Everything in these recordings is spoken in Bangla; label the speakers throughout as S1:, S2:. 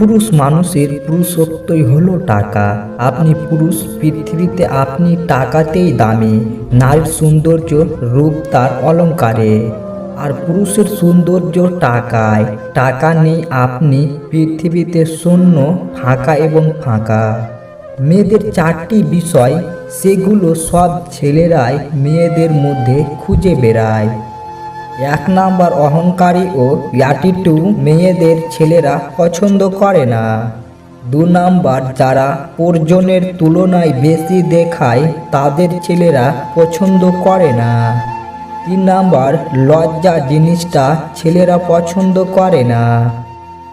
S1: পুরুষ মানুষের পুরুষত্বই হলো টাকা। আপনি পুরুষ, পৃথিবীতে আপনি টাকাতেই দামি। নারীর সৌন্দর্য রূপ তার অলঙ্কারে। আর পুরুষের সৌন্দর্য টাকায়। টাকা নেই আপনি পৃথিবীতে শূন্য, ফাঁকা এবং ফাঁকা। মেয়েদের চারটি বিষয়, সেগুলো সব ছেলেরাই মেয়েদের মধ্যে খুঁজে বেড়ায়। এক নাম্বার অহংকারী ও অ্যাটিটু মেয়েদের ছেলেরা পছন্দ করে না। দু নাম্বার যারা প্রয়োজনের তুলনায় বেশি দেখায়, তাদের ছেলেরা পছন্দ করে না। তিন নাম্বার লজ্জা জিনিসটা ছেলেরা পছন্দ করে না।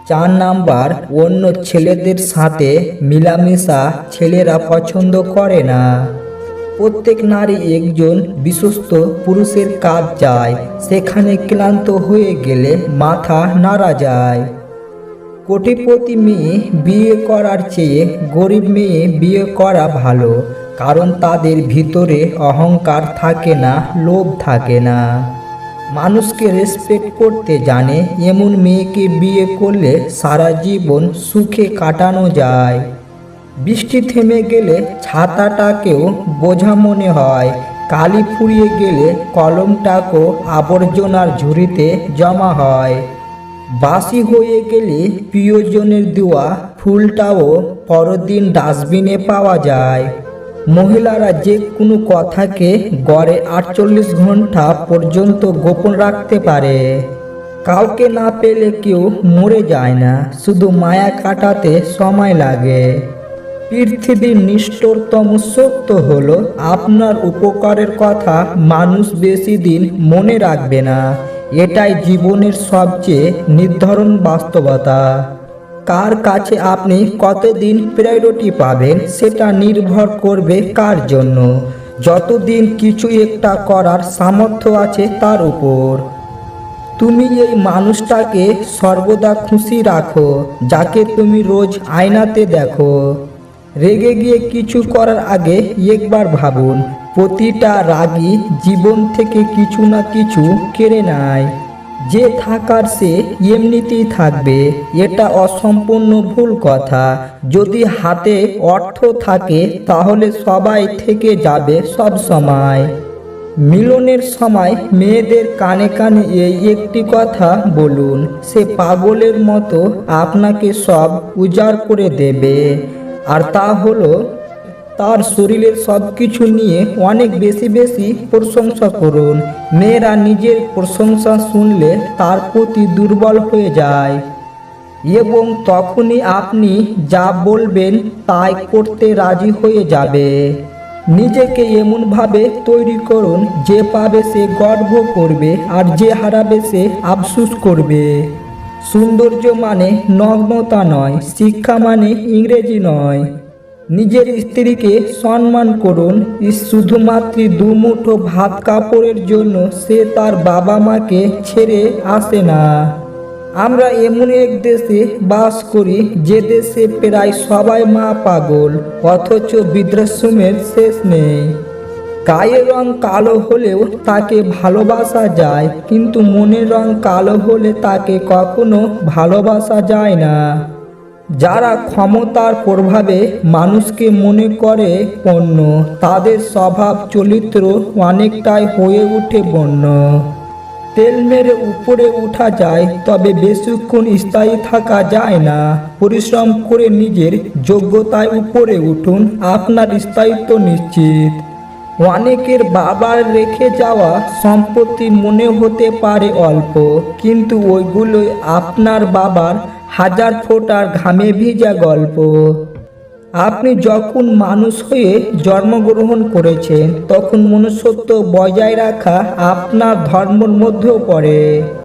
S1: চার নাম্বার অন্য ছেলেদের সাথে মিলামেশা ছেলেরা পছন্দ করে না। প্রত্যেক নারী একজন বিশ্বস্ত পুরুষের কাজ যায় সেখানে ক্লান্ত হয়ে গেলে মাথা নাড়া যায়। কোটিপতি মেয়ে বিয়ে করার চেয়ে গরিব মেয়ে বিয়ে করা ভালো, কারণ তাদের ভিতরে অহংকার থাকে না, লোভ থাকে না। মানুষকে রেসপেক্ট করতে জানে, এমন মেয়েকে বিয়ে করলে সারা জীবন সুখে কাটানো যায়। বৃষ্টি থেমে গেলে ছাতাটাকেও বোঝা মনে হয়। কালি ফুরিয়ে গেলে কলমটাকেও আবর্জনার ঝুড়িতে জমা হয়। বাসি হয়ে গেলে প্রিয়জনের দেওয়া ফুলটাও পরদিন ডাস্টবিনে পাওয়া যায়। মহিলারা যে কোনো কথাকে গড়ে আটচল্লিশ ঘণ্টা পর্যন্ত গোপন রাখতে পারে। কাউকে না পেলে কেউ মরে যায় না, শুধু মায়া কাটাতে সময় লাগে। পৃথিবীর নিষ্ঠুরতম সত্য হলো, আপনার উপকারের কথা মানুষ বেশি দিন মনে রাখবে না। এটাই জীবনের সবচেয়ে নির্ধারণ বাস্তবতা। কার কাছে আপনি কতদিন প্রায়োরিটি পাবেন, সেটা নির্ভর করবে কার জন্য। যতদিন কিছু একটা করার সামর্থ্য আছে তার উপর। তুমি এই মানুষটাকে সর্বদা খুশি রাখো, যাকে তুমি রোজ আয়নাতে দেখো। রেগে গিয়ে কিছু করার আগে একবার ভাবুন, প্রতিটা রাগী জীবন থেকে কিছু না কিছু কেড়ে নেয়। যে থাকার সে এমনিতেই থাকবে, এটা অসম্পূর্ণ ভুল কথা। যদি হাতে অর্থ থাকে, তাহলে সবাই থেকে যাবে সব সময়। মিলনের সময় মেয়েদের কানে কানে এই একটি কথা বলুন, সে পাগলের মতো আপনাকে সব উজাড় করে দেবে। আর তা হলো, তার শরীরের সব কিছু নিয়ে অনেক বেশি বেশি প্রশংসা করুন। মেয়েরা নিজের প্রশংসা শুনলে তার প্রতি দুর্বল হয়ে যায়। এবং তখনই আপনি যা বলবেন তাই করতে রাজি হয়ে যাবে। নিজেকে এমনভাবে তৈরি করুন যে পাবে সে গর্ব করবে আর যে হারাবে সে আফসুস করবে। সৌন্দর্য মানে নগ্নতা নয়, শিক্ষা মানে ইংরেজি নয়। নিজের স্ত্রীকে সম্মান করুন শুধুমাত্র দুমুঠো ভাত কাপড়ের জন্য সে তার বাবা মাকে ছেড়ে আসে না। আমরা এমন এক দেশে বাস করি, যে দেশে প্রায় সবাই মা পাগল, অথচ বৃদ্ধাশ্রমের শেষ নেই। গায়ের রং কালো হলেও তাকে ভালোবাসা যায়, কিন্তু মনের রং কালো হলে তাকে কখনো ভালোবাসা যায় না। যারা ক্ষমতার প্রভাবে মানুষকে মনে করে পণ্য, তাদের স্বভাব চরিত্র অনেকটাই হয়ে ওঠে বন্য। তেল মেরে উপরে উঠা যায়, তবে বেশিক্ষণ স্থায়ী থাকা যায় না। পরিশ্রম করে নিজের যোগ্যতায় উপরে উঠুন, আপনার স্থায়িত্ব নিশ্চিত। অনেকের বাবার রেখে যাওয়া সম্পত্তি মনে হতে পারে অল্প, কিন্তু ওইগুলোই আপনার বাবার হাজার ফোটার ঘামে ভিজা গল্প। আপনি যখন মানুষ হয়ে জন্মগ্রহণ করেছেন, তখন মনুষ্যত্ব বজায় রাখা আপনার ধর্মর মধ্যেও পড়ে।